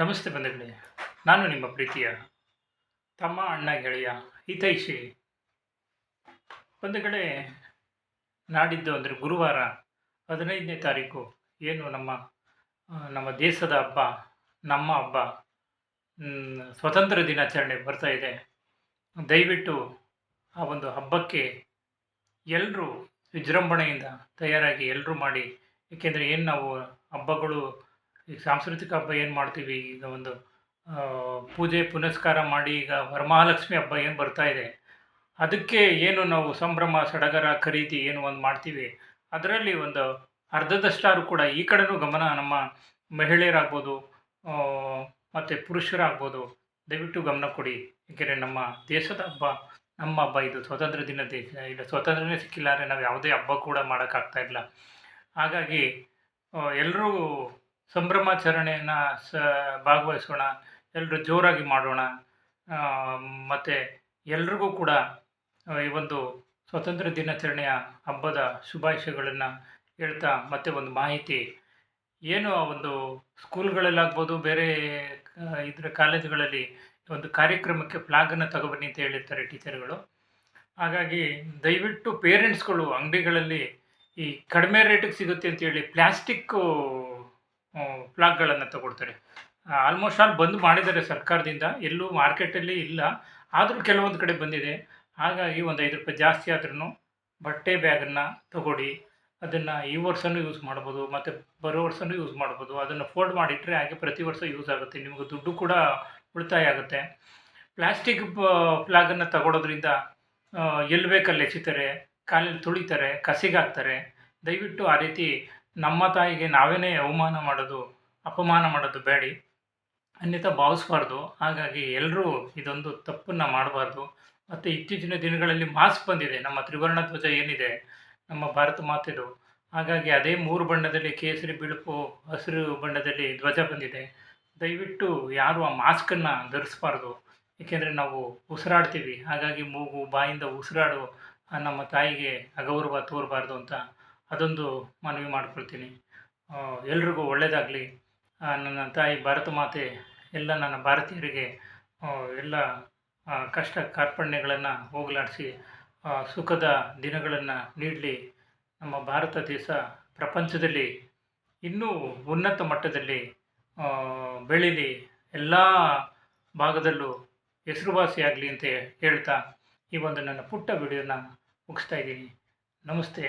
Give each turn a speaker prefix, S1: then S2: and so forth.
S1: ನಮಸ್ತೆ ಬಂಧುಗಳೇ, ನಾನು ನಿಮ್ಮ ಪ್ರೀತಿಯ ತಮ್ಮ ಅಣ್ಣ ಗೆಳೆಯ ಹಿತೈಷಿ. ಬಂಧುಗಳೇ, ನಾಡಿದ್ದು ಅಂದರೆ ಗುರುವಾರ ಹದಿನೈದನೇ ತಾರೀಕು. ಏನು ನಮ್ಮ ನಮ್ಮ ದೇಶದ ಹಬ್ಬ, ನಮ್ಮ ಹಬ್ಬ ಸ್ವತಂತ್ರ ದಿನಾಚರಣೆ ಬರ್ತಾ ಇದೆ. ದಯವಿಟ್ಟು ಆ ಒಂದು ಹಬ್ಬಕ್ಕೆ ಎಲ್ಲರೂ ವಿಜೃಂಭಣೆಯಿಂದ ತಯಾರಾಗಿ ಎಲ್ಲರೂ ಮಾಡಿ. ಏಕೆಂದರೆ ಏನು ನಾವು ಹಬ್ಬಗಳು ಈ ಸಾಂಸ್ಕೃತಿಕ ಹಬ್ಬ ಏನು ಮಾಡ್ತೀವಿ? ಈಗ ಒಂದು ಪೂಜೆ ಪುನಸ್ಕಾರ ಮಾಡಿ ಈಗ ವರಮಹಾಲಕ್ಷ್ಮಿ ಹಬ್ಬ ಏನು ಬರ್ತಾ ಇದೆ? ಅದಕ್ಕೆ ಏನು ನಾವು ಸಂಭ್ರಮ, ಸಡಗರ ಖರೀದಿ ಏನು ಒಂದು ಮಾಡ್ತೀವಿ? ಅದರಲ್ಲಿ ಒಂದು ಅರ್ಧದಷ್ಟಾರು ಕೂಡ ಈ ಕಡೆನೂ ಗಮನ ನಮ್ಮ ಮಹಿಳೆಯರಾಗ್ಬೋದು ಮತ್ತು ಪುರುಷರಾಗ್ಬೋದು, ದಯವಿಟ್ಟು ಗಮನ ಕೊಡಿ. ಏಕೆಂದರೆ ನಮ್ಮ ದೇಶದ ಹಬ್ಬ, ನಮ್ಮ ಹಬ್ಬ ಇದು ಸ್ವಾತಂತ್ರ್ಯ ದಿನ ದೇಶ ಇಲ್ಲ ಸ್ವಾತಂತ್ರ್ಯನೇ ಸಿಕ್ಕಿಲ್ಲ ಅಂದರೆ ನಾವು ಯಾವುದೇ ಹಬ್ಬ ಕೂಡ ಮಾಡೋಕ್ಕಾಗ್ತಾ ಇಲ್ಲ. ಹಾಗಾಗಿ ಎಲ್ಲರೂ ಸಂಭ್ರಮಾಚರಣೆಯನ್ನು ಸ, ಭಾಗವಹಿಸೋಣ ಎಲ್ಲರೂ ಜೋರಾಗಿ ಮಾಡೋಣ ಮತ್ತು ಎಲ್ರಿಗೂ ಕೂಡ ಈ ಒಂದು ಸ್ವಾತಂತ್ರ್ಯ ದಿನಾಚರಣೆಯ ಹಬ್ಬದ ಶುಭಾಶಯಗಳನ್ನು ಹೇಳ್ತಾ ಮತ್ತೆ ಒಂದು ಮಾಹಿತಿ. ಏನು ಆ ಒಂದು ಸ್ಕೂಲ್ಗಳಲ್ಲಾಗ್ಬೋದು, ಬೇರೆ ಇದರ ಕಾಲೇಜುಗಳಲ್ಲಿ ಒಂದು ಕಾರ್ಯಕ್ರಮಕ್ಕೆ ಫ್ಲಾಗನ್ನು ತಗೊಬನ್ನಿ ಅಂತ ಹೇಳಿರ್ತಾರೆ ಟೀಚರ್ಗಳು. ಹಾಗಾಗಿ ದಯವಿಟ್ಟು ಪೇರೆಂಟ್ಸ್ಗಳು ಅಂಗಡಿಗಳಲ್ಲಿ ಈ ಕಡಿಮೆ ರೇಟಿಗೆ ಸಿಗುತ್ತೆ ಅಂತೇಳಿ ಪ್ಲ್ಯಾಸ್ಟಿಕ್ಕು ಫ್ಲಾಗ್ಗಳನ್ನು ತಗೊಳ್ತಾರೆ. ಆಲ್ಮೋಸ್ಟ್ ಆಲ್ ಬಂದ್ ಮಾಡಿದ್ದಾರೆ ಸರ್ಕಾರದಿಂದ, ಎಲ್ಲೂ ಮಾರ್ಕೆಟಲ್ಲಿ ಇಲ್ಲ. ಆದರೂ ಕೆಲವೊಂದು ಕಡೆ ಬಂದಿದೆ. ಹಾಗಾಗಿ ಒಂದು ಐದು ರೂಪಾಯಿ ಜಾಸ್ತಿ ಆದ್ರೂ ಬಟ್ಟೆ ಬ್ಯಾಗನ್ನು ತಗೊಳ್ಳಿ. ಅದನ್ನು ಈ ವರ್ಷವೂ ಯೂಸ್ ಮಾಡ್ಬೋದು, ಮತ್ತು ಬರೋ ವರ್ಷವೂ ಯೂಸ್ ಮಾಡ್ಬೋದು. ಅದನ್ನು ಫೋಲ್ಡ್ ಮಾಡಿಟ್ಟರೆ ಹಾಗೆ ಪ್ರತಿ ವರ್ಷ ಯೂಸ್ ಆಗುತ್ತೆ. ನಿಮಗೆ ದುಡ್ಡು ಕೂಡ ಉಳಿತಾಯ ಆಗುತ್ತೆ. ಪ್ಲ್ಯಾಸ್ಟಿಕ್ ಫ್ಲಾಗನ್ನು ತಗೊಳ್ಳೋದ್ರಿಂದ ಎಲ್ಲಿ ಬೇಕಲ್ಲಿ ಎಸಿತಾರೆ ಕಾಲಲ್ಲಿ ತುಳಿತಾರೆ ಕಸಿಗಾಕ್ತಾರೆ ದಯವಿಟ್ಟು ಆ ರೀತಿ ನಮ್ಮ ತಾಯಿಗೆ ನಾವೇನೇ ಅವಮಾನ ಮಾಡೋದು, ಅಪಮಾನ ಮಾಡೋದು ಬೇಡಿ. ಅನ್ಯತಾ ಭಾವಿಸ್ಬಾರ್ದು. ಹಾಗಾಗಿ ಎಲ್ಲರೂ ಇದೊಂದು ತಪ್ಪನ್ನು ಮಾಡಬಾರ್ದು. ಮತ್ತು ಇತ್ತೀಚಿನ ದಿನಗಳಲ್ಲಿ ಮಾಸ್ಕ್ ಬಂದಿದೆ. ನಮ್ಮ ತ್ರಿವರ್ಣ ಧ್ವಜ ಏನಿದೆ? ನಮ್ಮ ಭಾರತ ಮಾತೆದು. ಹಾಗಾಗಿ ಅದೇ ಮೂರು ಬಣ್ಣದಲ್ಲಿ ಕೇಸರಿ ಬಿಳುಪು, ಹಸಿರು ಬಣ್ಣದಲ್ಲಿ ಧ್ವಜ ಬಂದಿದೆ. ದಯವಿಟ್ಟು ಯಾರು ಆ ಮಾಸ್ಕನ್ನು ಧರಿಸ್ಬಾರ್ದು. ಏಕೆಂದರೆ ನಾವು ಉಸಿರಾಡ್ತೀವಿ. ಹಾಗಾಗಿ ಮೂಗು, ಬಾಯಿಂದ ಉಸಿರಾಡು ನಮ್ಮ ತಾಯಿಗೆ ಅಗೌರವ ತೋರಬಾರ್ದು ಅಂತ ಅದೊಂದು ಮನವಿ ಮಾಡ್ಕೊಳ್ತೀನಿ. ಎಲ್ರಿಗೂ ಒಳ್ಳೆಯದಾಗಲಿ ನನ್ನ ತಾಯಿ ಭಾರತ ಮಾತೆ, ಎಲ್ಲ ನನ್ನ ಭಾರತೀಯರಿಗೆ ಎಲ್ಲ ಕಷ್ಟ ಕಾರ್ಪಣ್ಯಗಳನ್ನು ಹೋಗಲಾಡಿಸಿ ಸುಖದ ದಿನಗಳನ್ನು ನೀಡಲಿ. ನಮ್ಮ ಭಾರತ ದೇಶ ಪ್ರಪಂಚದಲ್ಲಿ ಇನ್ನೂ ಉನ್ನತ ಮಟ್ಟದಲ್ಲಿ ಬೆಳೀಲಿ. ಎಲ್ಲ ಭಾಗದಲ್ಲೂ ಹೆಸರುವಾಸಿಯಾಗಲಿ ಅಂತ ಹೇಳ್ತಾ ಈ ಒಂದು ನನ್ನ ಪುಟ್ಟ ವಿಡಿಯೋನ ಮುಗಿಸ್ತಾ ಇದ್ದೀನಿ. ನಮಸ್ತೆ.